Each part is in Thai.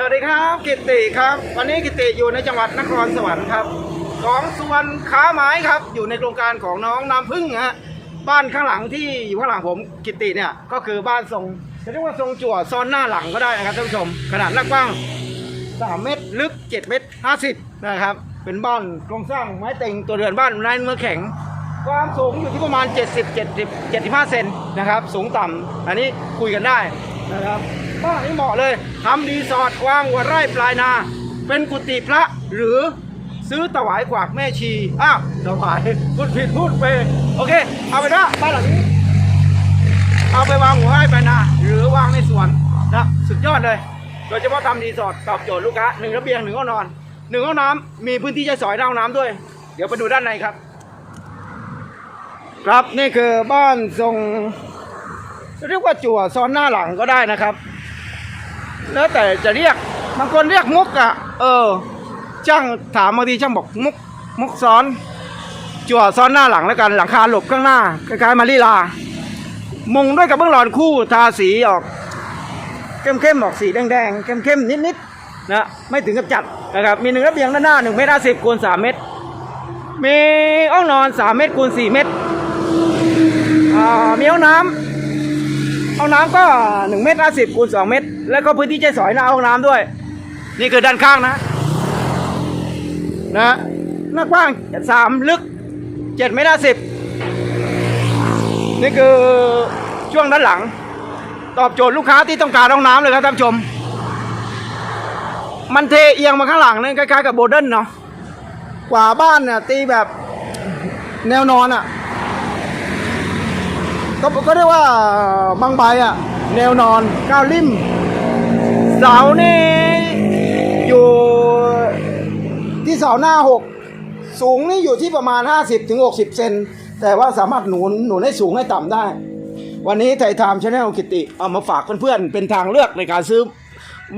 สวัสดีครับกิตติครับ วันนี้กิตติอยู่ในจังหวัดนครสวรรค์ครับของสุวรรณค้าไม้ครับ อยู่ในโครงการของน้องน้ำพึ่งฮะบ้านข้างหลังที่อยู่ข้างหลังผมกิตติเนี่ยก็คือบ้านทรงจะเรียกว่าทรงจั่วซ้อนหน้าหลังก็ได้นะครับท่านผู้ชม ขนาดหน้ากว้าง3เมตรลึก 7 เมตร 50 นะครับ เป็นบ้านโครงสร้างไม้เต็งตัวเรือนบ้านไม้เมือแข็ง ความสูงอยู่ที่ประมาณ 70 70 75 เซนนะครับ สูงต่ำอันนี้คุยกันได้นะครับ บ้านนี้เหมาะเลยทำรีสอร์ทวางหัวไร่ปลายนา เป็นกุฏิพระหรือซื้อถวายขวากแม่ชีอ้าวถวายพูดผิดพูดไปโอเค เอาไปนว่าบ้านหลังนี้ เอาไปวางหัวไร่ปลายนา หรือวางในสวนนะสุดยอดเลย โดยเฉพาะทำรีสอร์ทตอบโจทย์ลูกค้าหนึ่งระเบียงหนึ่งห้องนอนหนึ่งห้องน้ำมีพื้นที่ใช้สอยในห้องน้ำด้วย เดี๋ยวไปดูด้านในครับ ครับนี่คือบ้านทรงเรียกว่าจั่วซ้อนหน้าหลังก็ได้นะครับ แล้วแต่จะเรียกบางคนเรียกมุกอะ เออ ช่างถามบางทีช่างบอกมุกมุกซ้อน จั่วซ้อนหน้าหลังแล้วกันหลังคาหลบข้างหน้าคล้ายๆมารีลา มุงด้วยกับเบื้องหลอนคู่ทาสีออก เข้มๆออกสีแดงๆเข้มๆนิดๆนะไม่ถึงกับจัดนะครับมีหนึ่งระเบียงด้านหน้าหนึ่งเมตรห้าสิบคูณสามเมตรมีห้องนอน3เมตรคูณ4เมตรอ่ามีห้องน้ำ ห้องน้ำก็1เมตร50คูณ2เมตร แล้วก็พื้นที่ใช้สอยหน้าห้องน้ำด้วย นี่คือด้านข้างนะ นะหน้ากว้าง3ลึก7เมตร50นี่คือช่วงด้านหลัง ตอบโจทย์ลูกค้าที่ต้องการห้องน้ำเลยครับท่านผู้ชม มันเทเอียงมาข้างหลังนี่คล้ายๆกับโบเดิลเนาะกว่าบ้านเนี่ยตีแบบแนวนอนอะ ก็ก็เรียกว่าบางใบอะ แนวนอนก้าวริมเสานี่อยู่ที่เสาหน้าหกสูงนี่อยู่ที่ประมาณ50ถึง60เซนแต่ว่าสามารถหนุนหนุนให้สูงให้ต่ำได้ วันนี้ไทยไทม์ชาแนลกิติ เอามาฝากเพื่อนๆ เป็นทางเลือกในการซื้อ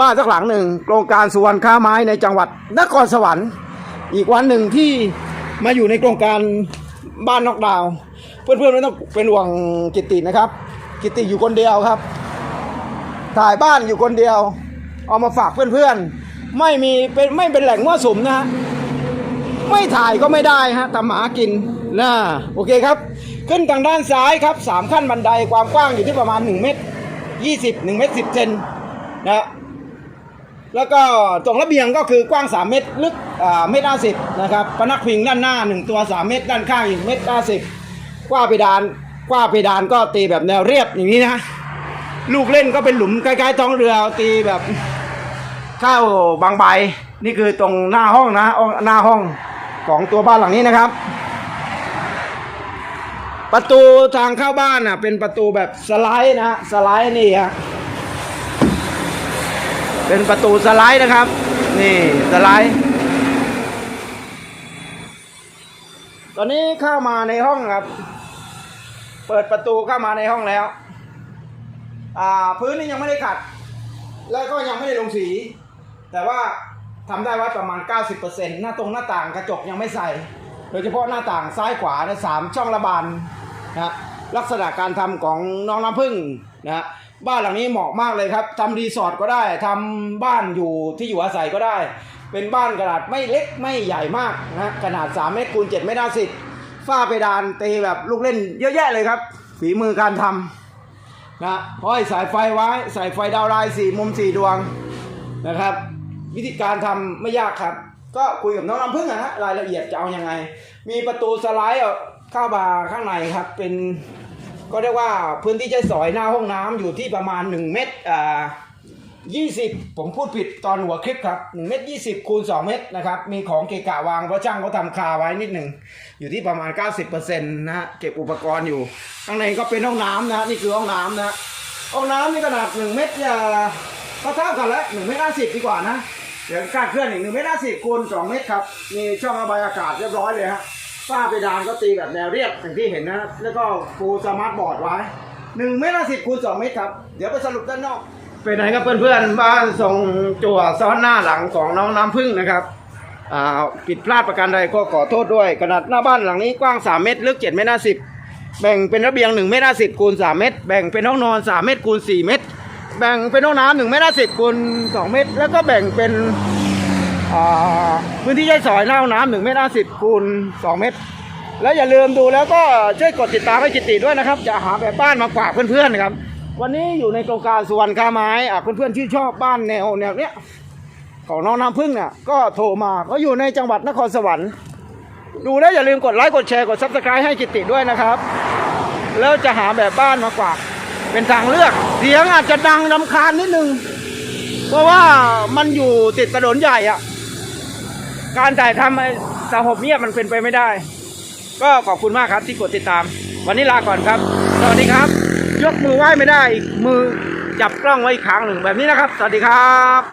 บ้านสักหลังหนึ่งโครงการสุวรรณค้าไม้ในจังหวัดนครสวรรค์ อีกวันหนึ่งที่มาอยู่ในโครงการบ้านนอกดาว เพื่อนๆไม่ต้องเป็นห่วงกิตินะครับ กิติอยู่คนเดียวครับ ถ่ายบ้านอยู่คนเดียว เอามาฝากเพื่อนๆ ไม่มีเป็นไม่เป็นแหล่งมั่วสุมนะฮะไม่ถ่ายก็ไม่ได้ฮะทำหมากินนะโอเคครับ ขึ้นทางด้านซ้ายครับสามขั้นบันไดความกว้างอยู่ที่ประมาณ 1 เมตร 20 1 เมตร 10 เซนนะแล้วก็ตรงระเบียงก็คือกว้าง 3 เมตร ลึกอ่าเมตรห้าสิบนะครับพนักพิงด้านหน้า 1 ตัว 3 เมตร ด้านข้างอีกเมตรห้าสิบ กว้าเพดานกว้าเพดานก็ตีแบบแนวเรียบอย่างนี้นะ ลูกเล่นก็เป็นหลุมคล้ายๆท้องเรือตีแบบเข้าบางใบ นี่คือตรงหน้าห้องนะห้องหน้าห้องของตัวบ้านหลังนี้นะครับ ประตูทางเข้าบ้านอะเป็นประตูแบบสไลด์นะสไลด์นี่ฮะเป็นประตูสไลด์นะครับ นี่สไลด์ตอนนี้เข้ามาในห้องครับ เปิดประตูเข้ามาในห้องแล้วอ่าพื้นนี่ยังไม่ได้ขัด แล้วก็ยังไม่ได้ลงสี แต่ว่าทำได้ไว้ประมาณ 90%หน้าตรงหน้าต่างกระจกยังไม่ใส่ โดยเฉพาะหน้าต่างซ้ายขวาในสามช่องระบานนะฮะลักษณะการทำของน้องน้ำพึ่งนะฮะบ้านหลังนี้เหมาะมากเลยครับทำรีสอร์ทก็ได้ทำบ้านอยู่ที่อยู่อาศัยก็ได้ เป็นบ้านขนาดไม่เล็กไม่ใหญ่มากนะฮะขนาด 3 เมตรคูณ7เมตร50 ฝ้าเพดานตีแบบลูกเล่นเยอะแยะเลยครับ ฝีมือการทำนะห้อยสายไฟไว้ใส่ไฟดาวไลน์สี่มุมสี่ดวงนะครับ วิธีการทำไม่ยากครับ ก็คุยกับน้องน้ำพึ่งนะฮะรายละเอียดจะเอายังไง มีประตูสไลด์เข้ามาข้างในครับเป็นก็เรียกว่าพื้นที่ใช้สอยหน้าห้องน้ำอยู่ที่ประมาณ 1 เมตรอ่า 20 ผมพูดผิดตอนหัวคลิปครับ1เมตร20 คูณ 2 เมตรนะครับ มีของเกะกะวางเพราะช่างเขาทำคาไว้นิดหนึ่ง อยู่ที่ประมาณ 90%นะฮะเก็บอุปกรณ์อยู่ ข้างในก็เป็นห้องน้ำนะ นี่คือห้องน้ำนะ ห้องน้ำนี่ขนาด 1 เมตรอ่าก็เท่ากันแล้ว1เมตร50 ดีกว่านะ เดี๋ยวการเคลื่อนอีกหนึ่งเมตรห้าสิบคูณสองเมตรครับ มีช่องระบายอากาศเรียบร้อยเลยฮะฝ้าเพดานก็ตีแบบแนวเรียบอย่างที่เห็นนะแล้วก็ปูสมาร์ทบอร์ดไว้หนึ่งเมตรห้าสิบคูณสองเมตรครับ เดี๋ยวไปสรุปด้านนอก เป็นไงครับเพื่อนๆ บ้านทรงจั่วซ้อนหน้าหลังของน้องน้ำพึ่งนะครับอ่าผิดพลาดประการใดก็ขอโทษด้วยขนาดหน้าบ้านหลังนี้กว้าง 3 เมตร ลึก 7 เมตร50แบ่งเป็นระเบียง 1 เมตร50คูณ 3 เมตร แบ่งเป็นห้องนอน 3 เมตรคูณ 4 เมตร แบ่งเป็นห้องน้ำหนึ่งเมตรห้าสิบคูณสองเมตร แล้วก็แบ่งเป็นอ่าพื้นที่ใช้สอยหน้าห้องน้ำหนึ่งเมตรห้าสิบคูณสองเมตร แล้วอย่าลืมดูแล้วก็ช่วยกดติดตามให้จิตติด้วยนะครับ จะหาแบบบ้านมาฝากเพื่อนๆนะครับ วันนี้อยู่ในโครงการสุวรรณค้าไม้อะเพื่อนๆที่ชอบบ้านแนวแนวเนี้ยของน้องน้ำพึ่งเนี่ยก็โทรมาก็อยู่ในจังหวัดนครสวรรค์ ดูแล้วอย่าลืมกดไลค์กดแชร์กดซับสไครต์ให้จิตติด้วยนะครับ แล้วจะหาแบบบ้านมาฝาเป็นทางเลือกเสียงอาจจะดังรำคาญนิดนึง เพราะว่ามันอยู่ติดถนนใหญ่อะการถ่ายทำไอ้สหบเงียบมันเป็นไปไม่ได้ ก็ขอบคุณมากครับที่กดติดตาม วันนี้ลาก่อนครับ สวัสดีครับ ยกมือไหว้ไม่ได้อีกมือจับกล้องไว้อีกครั้งหนึ่งแบบนี้นะครับ สวัสดีครับ